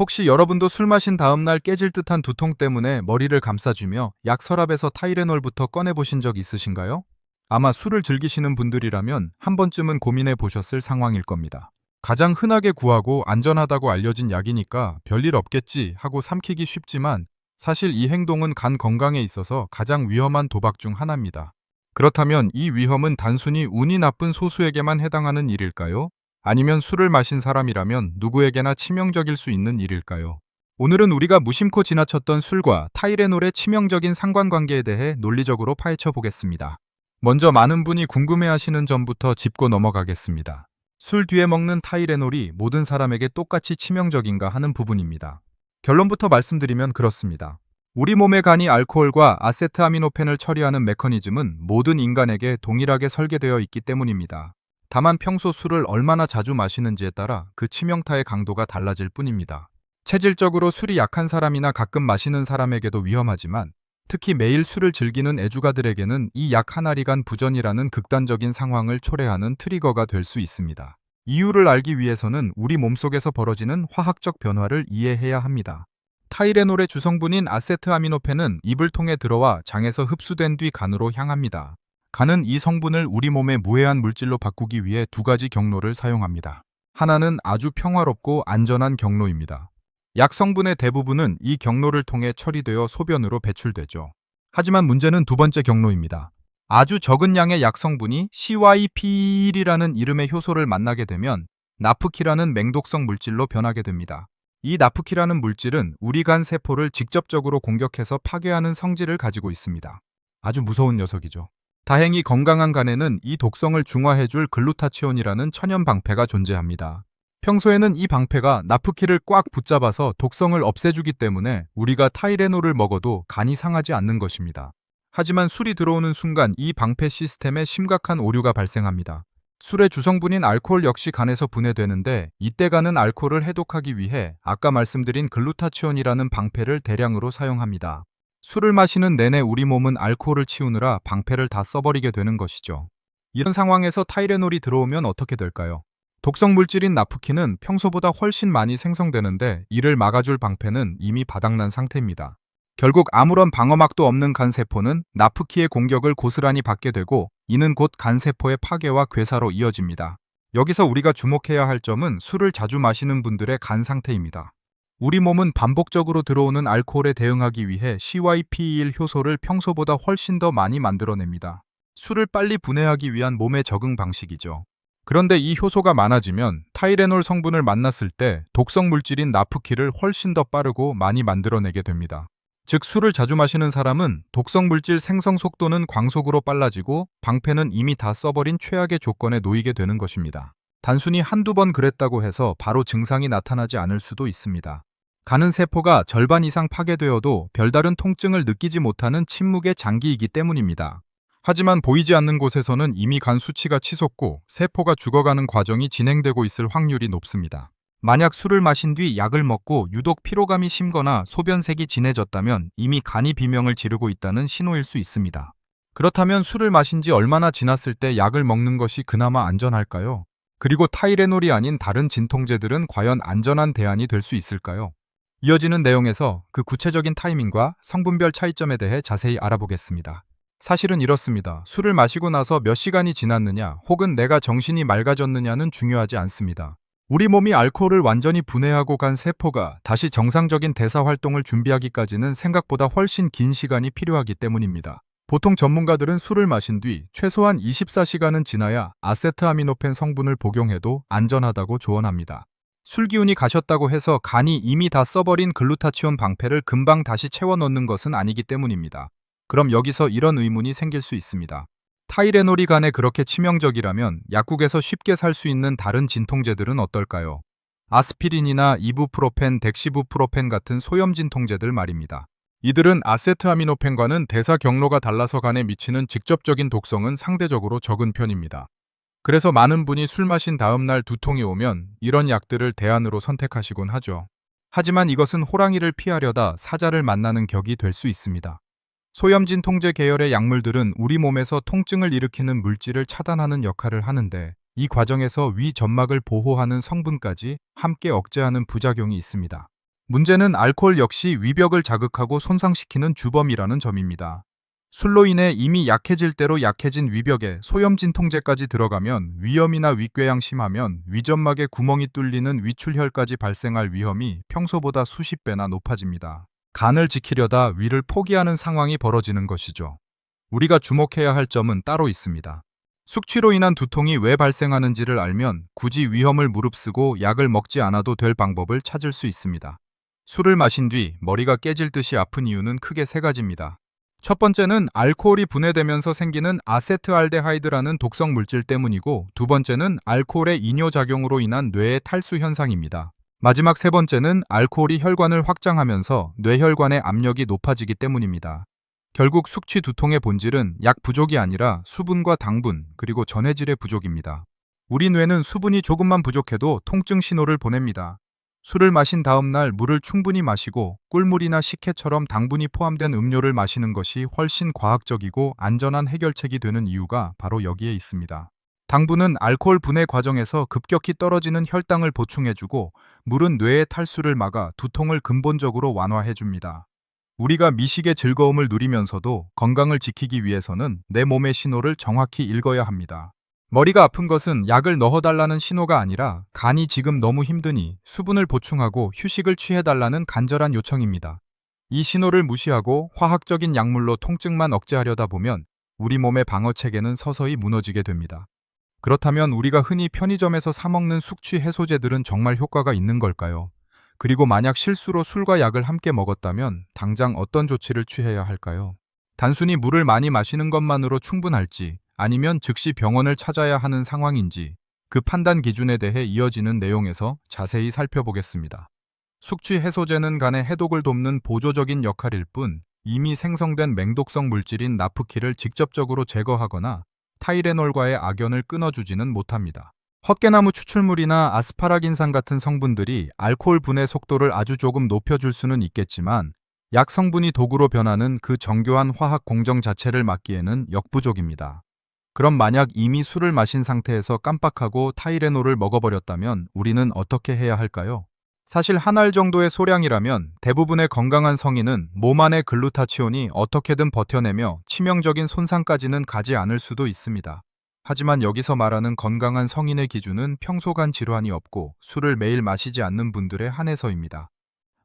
혹시 여러분도 술 마신 다음날 깨질 듯한 두통 때문에 머리를 감싸주며 약 서랍에서 타이레놀부터 꺼내보신 적 있으신가요? 아마 술을 즐기시는 분들이라면 한 번쯤은 고민해 보셨을 상황일 겁니다. 가장 흔하게 구하고 안전하다고 알려진 약이니까 별일 없겠지 하고 삼키기 쉽지만 사실 이 행동은 간 건강에 있어서 가장 위험한 도박 중 하나입니다. 그렇다면 이 위험은 단순히 운이 나쁜 소수에게만 해당하는 일일까요? 아니면 술을 마신 사람이라면 누구에게나 치명적일 수 있는 일일까요? 오늘은 우리가 무심코 지나쳤던 술과 타이레놀의 치명적인 상관관계에 대해 논리적으로 파헤쳐 보겠습니다. 먼저 많은 분이 궁금해하시는 점부터 짚고 넘어가겠습니다. 술 뒤에 먹는 타이레놀이 모든 사람에게 똑같이 치명적인가 하는 부분입니다. 결론부터 말씀드리면 그렇습니다. 우리 몸의 간이 알코올과 아세트아미노펜을 처리하는 메커니즘은 모든 인간에게 동일하게 설계되어 있기 때문입니다. 다만 평소 술을 얼마나 자주 마시는지에 따라 그 치명타의 강도가 달라질 뿐입니다. 체질적으로 술이 약한 사람이나 가끔 마시는 사람에게도 위험하지만 특히 매일 술을 즐기는 애주가들에게는 이 약 한 알이간 부전이라는 극단적인 상황을 초래하는 트리거가 될 수 있습니다. 이유를 알기 위해서는 우리 몸속에서 벌어지는 화학적 변화를 이해해야 합니다. 타이레놀의 주성분인 아세트아미노펜은 입을 통해 들어와 장에서 흡수된 뒤 간으로 향합니다. 간은 이 성분을 우리 몸의 무해한 물질로 바꾸기 위해 두 가지 경로를 사용합니다. 하나는 아주 평화롭고 안전한 경로입니다. 약 성분의 대부분은 이 경로를 통해 처리되어 소변으로 배출되죠. 하지만 문제는 두 번째 경로입니다. 아주 적은 양의 약 성분이 CYP1이라는 이름의 효소를 만나게 되면 나프키라는 맹독성 물질로 변하게 됩니다. 이 나프키라는 물질은 우리 간 세포를 직접적으로 공격해서 파괴하는 성질을 가지고 있습니다. 아주 무서운 녀석이죠. 다행히 건강한 간에는 이 독성을 중화해줄 글루타치온이라는 천연 방패가 존재합니다. 평소에는 이 방패가 나프키를 꽉 붙잡아서 독성을 없애주기 때문에 우리가 타이레놀을 먹어도 간이 상하지 않는 것입니다. 하지만 술이 들어오는 순간 이 방패 시스템에 심각한 오류가 발생합니다. 술의 주성분인 알코올 역시 간에서 분해되는데 이때 간은 알코올을 해독하기 위해 아까 말씀드린 글루타치온이라는 방패를 대량으로 사용합니다. 술을 마시는 내내 우리 몸은 알코올을 치우느라 방패를 다 써버리게 되는 것이죠. 이런 상황에서 타이레놀이 들어오면 어떻게 될까요? 독성 물질인 나프킨은 평소보다 훨씬 많이 생성되는데 이를 막아줄 방패는 이미 바닥난 상태입니다. 결국 아무런 방어막도 없는 간세포는 나프키의 공격을 고스란히 받게 되고 이는 곧 간세포의 파괴와 괴사로 이어집니다. 여기서 우리가 주목해야 할 점은 술을 자주 마시는 분들의 간 상태입니다. 우리 몸은 반복적으로 들어오는 알코올에 대응하기 위해 CYP1 효소를 평소보다 훨씬 더 많이 만들어냅니다. 술을 빨리 분해하기 위한 몸의 적응 방식이죠. 그런데 이 효소가 많아지면 타이레놀 성분을 만났을 때 독성 물질인 나프키를 훨씬 더 빠르고 많이 만들어내게 됩니다. 즉 술을 자주 마시는 사람은 독성 물질 생성 속도는 광속으로 빨라지고 방패는 이미 다 써버린 최악의 조건에 놓이게 되는 것입니다. 단순히 한두 번 그랬다고 해서 바로 증상이 나타나지 않을 수도 있습니다. 가는 세포가 절반 이상 파괴되어도 별다른 통증을 느끼지 못하는 침묵의 장기이기 때문입니다. 하지만 보이지 않는 곳에서는 이미 간 수치가 치솟고 세포가 죽어가는 과정이 진행되고 있을 확률이 높습니다. 만약 술을 마신 뒤 약을 먹고 유독 피로감이 심거나 소변색이 진해졌다면 이미 간이 비명을 지르고 있다는 신호일 수 있습니다. 그렇다면 술을 마신 지 얼마나 지났을 때 약을 먹는 것이 그나마 안전할까요? 그리고 타이레놀이 아닌 다른 진통제들은 과연 안전한 대안이 될 수 있을까요? 이어지는 내용에서 그 구체적인 타이밍과 성분별 차이점에 대해 자세히 알아보겠습니다. 사실은 이렇습니다. 술을 마시고 나서 몇 시간이 지났느냐, 혹은 내가 정신이 맑아졌느냐는 중요하지 않습니다. 우리 몸이 알코올을 완전히 분해하고 간 세포가 다시 정상적인 대사 활동을 준비하기까지는 생각보다 훨씬 긴 시간이 필요하기 때문입니다. 보통 전문가들은 술을 마신 뒤 최소한 24시간은 지나야 아세트아미노펜 성분을 복용해도 안전하다고 조언합니다. 술 기운이 가셨다고 해서 간이 이미 다 써버린 글루타치온 방패를 금방 다시 채워 넣는 것은 아니기 때문입니다. 그럼 여기서 이런 의문이 생길 수 있습니다. 타이레놀이 간에 그렇게 치명적이라면 약국에서 쉽게 살 수 있는 다른 진통제들은 어떨까요? 아스피린이나 이부프로펜, 덱시부프로펜 같은 소염 진통제들 말입니다. 이들은 아세트아미노펜과는 대사 경로가 달라서 간에 미치는 직접적인 독성은 상대적으로 적은 편입니다. 그래서 많은 분이 술 마신 다음 날 두통이 오면 이런 약들을 대안으로 선택하시곤 하죠. 하지만 이것은 호랑이를 피하려다 사자를 만나는 격이 될 수 있습니다. 소염진 통제 계열의 약물들은 우리 몸에서 통증을 일으키는 물질을 차단하는 역할을 하는데 이 과정에서 위 점막을 보호하는 성분까지 함께 억제하는 부작용이 있습니다. 문제는 알코올 역시 위벽을 자극하고 손상시키는 주범이라는 점입니다. 술로 인해 이미 약해질 대로 약해진 위벽에 소염진 통제까지 들어가면 위염이나 위궤양 심하면 위점막에 구멍이 뚫리는 위출혈까지 발생할 위험이 평소보다 수십 배나 높아집니다. 간을 지키려다 위를 포기하는 상황이 벌어지는 것이죠. 우리가 주목해야 할 점은 따로 있습니다. 숙취로 인한 두통이 왜 발생하는지를 알면 굳이 위험을 무릅쓰고 약을 먹지 않아도 될 방법을 찾을 수 있습니다. 술을 마신 뒤 머리가 깨질 듯이 아픈 이유는 크게 세 가지입니다. 첫 번째는 알코올이 분해되면서 생기는 아세트알데하이드라는 독성 물질 때문이고 두 번째는 알코올의 이뇨 작용으로 인한 뇌의 탈수 현상입니다. 마지막 세 번째는 알코올이 혈관을 확장하면서 뇌혈관의 압력이 높아지기 때문입니다. 결국 숙취 두통의 본질은 약 부족이 아니라 수분과 당분 그리고 전해질의 부족입니다. 우리 뇌는 수분이 조금만 부족해도 통증 신호를 보냅니다. 술을 마신 다음 날 물을 충분히 마시고 꿀물이나 식혜처럼 당분이 포함된 음료를 마시는 것이 훨씬 과학적이고 안전한 해결책이 되는 이유가 바로 여기에 있습니다. 당분은 알코올 분해 과정에서 급격히 떨어지는 혈당을 보충해주고 물은 뇌의 탈수를 막아 두통을 근본적으로 완화해줍니다. 우리가 미식의 즐거움을 누리면서도 건강을 지키기 위해서는 내 몸의 신호를 정확히 읽어야 합니다. 머리가 아픈 것은 약을 넣어달라는 신호가 아니라 간이 지금 너무 힘드니 수분을 보충하고 휴식을 취해달라는 간절한 요청입니다. 이 신호를 무시하고 화학적인 약물로 통증만 억제하려다 보면 우리 몸의 방어 체계는 서서히 무너지게 됩니다. 그렇다면 우리가 흔히 편의점에서 사먹는 숙취 해소제들은 정말 효과가 있는 걸까요? 그리고 만약 실수로 술과 약을 함께 먹었다면 당장 어떤 조치를 취해야 할까요? 단순히 물을 많이 마시는 것만으로 충분할지 아니면 즉시 병원을 찾아야 하는 상황인지 그 판단 기준에 대해 이어지는 내용에서 자세히 살펴보겠습니다. 숙취 해소제는 간의 해독을 돕는 보조적인 역할일 뿐 이미 생성된 맹독성 물질인 나프키를 직접적으로 제거하거나 타이레놀과의 악연을 끊어주지는 못합니다. 헛개나무 추출물이나 아스파라긴산 같은 성분들이 알코올 분해 속도를 아주 조금 높여줄 수는 있겠지만 약 성분이 독으로 변하는 그 정교한 화학 공정 자체를 막기에는 역부족입니다. 그럼 만약 이미 술을 마신 상태에서 깜빡하고 타이레놀을 먹어버렸다면 우리는 어떻게 해야 할까요? 사실 한 알 정도의 소량이라면 대부분의 건강한 성인은 몸 안의 글루타치온이 어떻게든 버텨내며 치명적인 손상까지는 가지 않을 수도 있습니다. 하지만 여기서 말하는 건강한 성인의 기준은 평소 간 질환이 없고 술을 매일 마시지 않는 분들에 한해서입니다.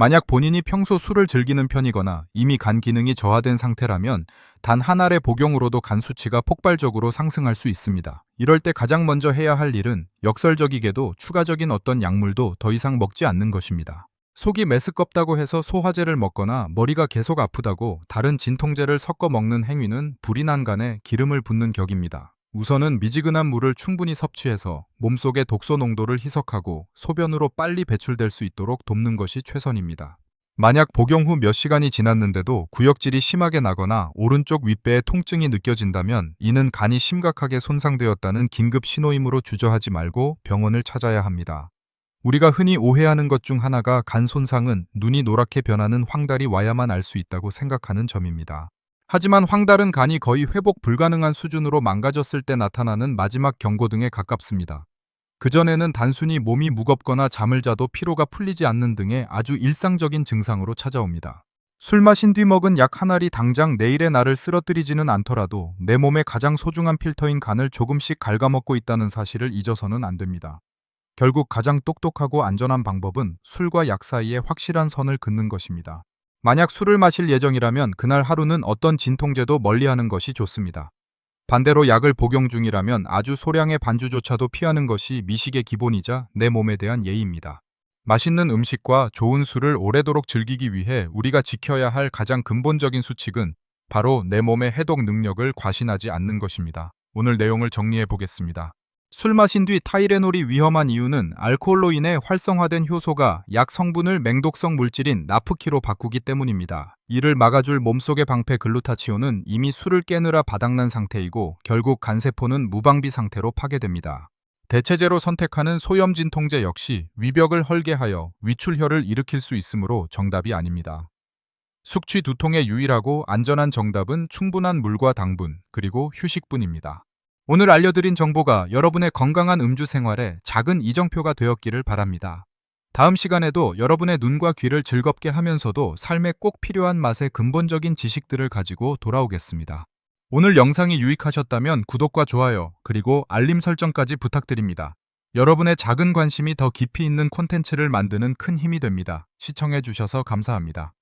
만약 본인이 평소 술을 즐기는 편이거나 이미 간 기능이 저하된 상태라면 단 한 알의 복용으로도 간 수치가 폭발적으로 상승할 수 있습니다. 이럴 때 가장 먼저 해야 할 일은 역설적이게도 추가적인 어떤 약물도 더 이상 먹지 않는 것입니다. 속이 메스껍다고 해서 소화제를 먹거나 머리가 계속 아프다고 다른 진통제를 섞어 먹는 행위는 불이 난 간에 기름을 붓는 격입니다. 우선은 미지근한 물을 충분히 섭취해서 몸속의 독소 농도를 희석하고 소변으로 빨리 배출될 수 있도록 돕는 것이 최선입니다. 만약 복용 후 몇 시간이 지났는데도 구역질이 심하게 나거나 오른쪽 윗배에 통증이 느껴진다면 이는 간이 심각하게 손상되었다는 긴급 신호이므로 주저하지 말고 병원을 찾아야 합니다. 우리가 흔히 오해하는 것 중 하나가 간 손상은 눈이 노랗게 변하는 황달이 와야만 알 수 있다고 생각하는 점입니다. 하지만 황달은 간이 거의 회복 불가능한 수준으로 망가졌을 때 나타나는 마지막 경고 등에 가깝습니다. 그전에는 단순히 몸이 무겁거나 잠을 자도 피로가 풀리지 않는 등의 아주 일상적인 증상으로 찾아옵니다. 술 마신 뒤 먹은 약 한 알이 당장 내일의 나를 쓰러뜨리지는 않더라도 내 몸의 가장 소중한 필터인 간을 조금씩 갉아먹고 있다는 사실을 잊어서는 안 됩니다. 결국 가장 똑똑하고 안전한 방법은 술과 약 사이에 확실한 선을 긋는 것입니다. 만약 술을 마실 예정이라면 그날 하루는 어떤 진통제도 멀리하는 것이 좋습니다. 반대로 약을 복용 중이라면 아주 소량의 반주조차도 피하는 것이 미식의 기본이자 내 몸에 대한 예의입니다. 맛있는 음식과 좋은 술을 오래도록 즐기기 위해 우리가 지켜야 할 가장 근본적인 수칙은 바로 내 몸의 해독 능력을 과신하지 않는 것입니다. 오늘 내용을 정리해 보겠습니다. 술 마신 뒤 타이레놀이 위험한 이유는 알코올로 인해 활성화된 효소가 약 성분을 맹독성 물질인 나프키로 바꾸기 때문입니다. 이를 막아줄 몸속의 방패 글루타치온은 이미 술을 깨느라 바닥난 상태이고 결국 간세포는 무방비 상태로 파괴됩니다. 대체제로 선택하는 소염 진통제 역시 위벽을 헐게하여 위출혈을 일으킬 수 있으므로 정답이 아닙니다. 숙취 두통의 유일하고 안전한 정답은 충분한 물과 당분, 그리고 휴식뿐입니다. 오늘 알려드린 정보가 여러분의 건강한 음주 생활에 작은 이정표가 되었기를 바랍니다. 다음 시간에도 여러분의 눈과 귀를 즐겁게 하면서도 삶에 꼭 필요한 맛의 근본적인 지식들을 가지고 돌아오겠습니다. 오늘 영상이 유익하셨다면 구독과 좋아요, 그리고 알림 설정까지 부탁드립니다. 여러분의 작은 관심이 더 깊이 있는 콘텐츠를 만드는 큰 힘이 됩니다. 시청해주셔서 감사합니다.